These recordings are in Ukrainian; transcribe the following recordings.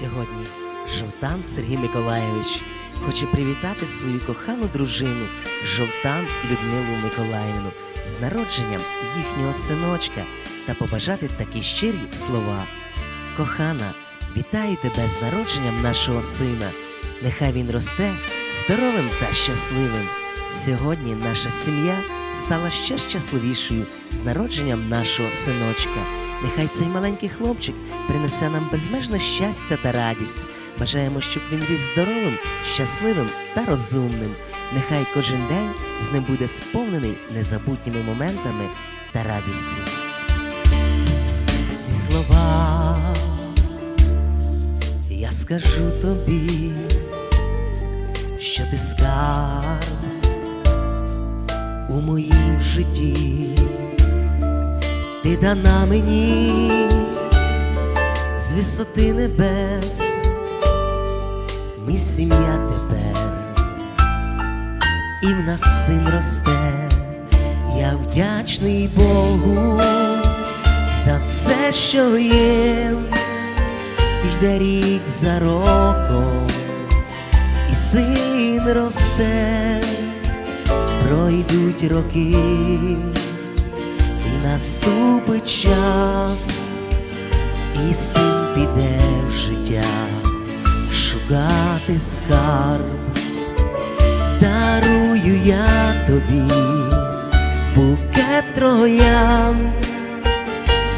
Сьогодні Жовтан Сергій Миколайович хоче привітати свою кохану дружину Жовтан Людмилу Миколаївну з народженням їхнього синочка та побажати такі щирі слова. Кохана, вітаю тебе з народженням нашого сина. Нехай він росте здоровим та щасливим. Сьогодні наша сім'я стала ще щасливішою з народженням нашого синочка. Нехай цей маленький хлопчик принесе нам безмежне щастя та радість. Бажаємо, щоб він ріс здоровим, щасливим та розумним. Нехай кожен день з ним буде сповнений незабутніми моментами та радістю. Ці слова я скажу тобі, що ти скарб у моїм житті, ти дана мені з висоти небес, ми сім'я тепер, і в нас син росте, я вдячний Богу за все, що є, йде рік за роком, і син росте, пройдуть роки, наступить час, і син піде в життя шукати скарб, дарую я тобі букет троянд.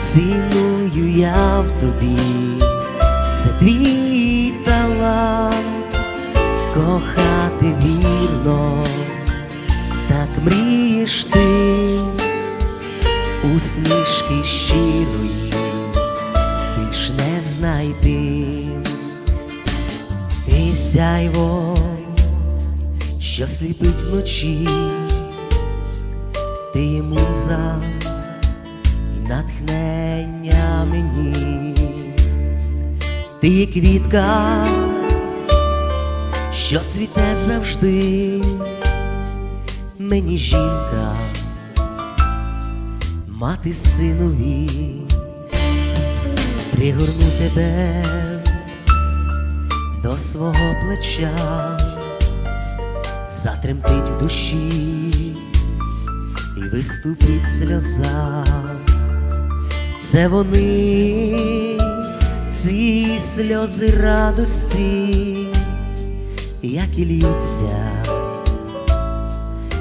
Ціную я в тобі, це твій талант, кохати вірно, так мрієш ти, усмішки щирої, більш не знайти, і сяйво, що сліпить вночі, ти є муза натхнення мені, ти є квітка, що цвіте завжди, мені жінка, мати синові, пригорну тебе до свого плеча, затремтить в душі і виступить сльоза. Це вони, ці сльози радості, як і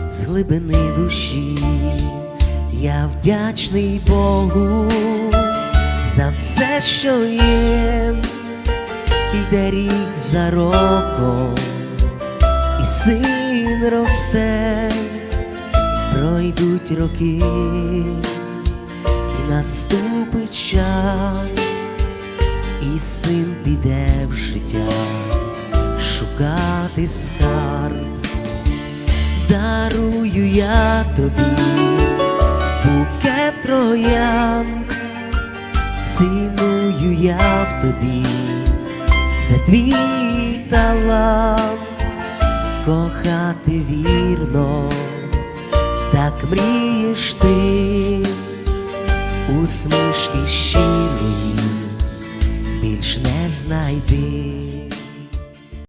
з глибини душі. Я вдячний Богу за все, що є, йде рік за роком, і син росте, пройдуть роки і наступить час, і син піде в життя шукати скарб, дарую я тобі букет троянд, ціную я в тобі, це твій талант, кохати вірно, так мрієш ти. Усмішки щирої більш не знайди.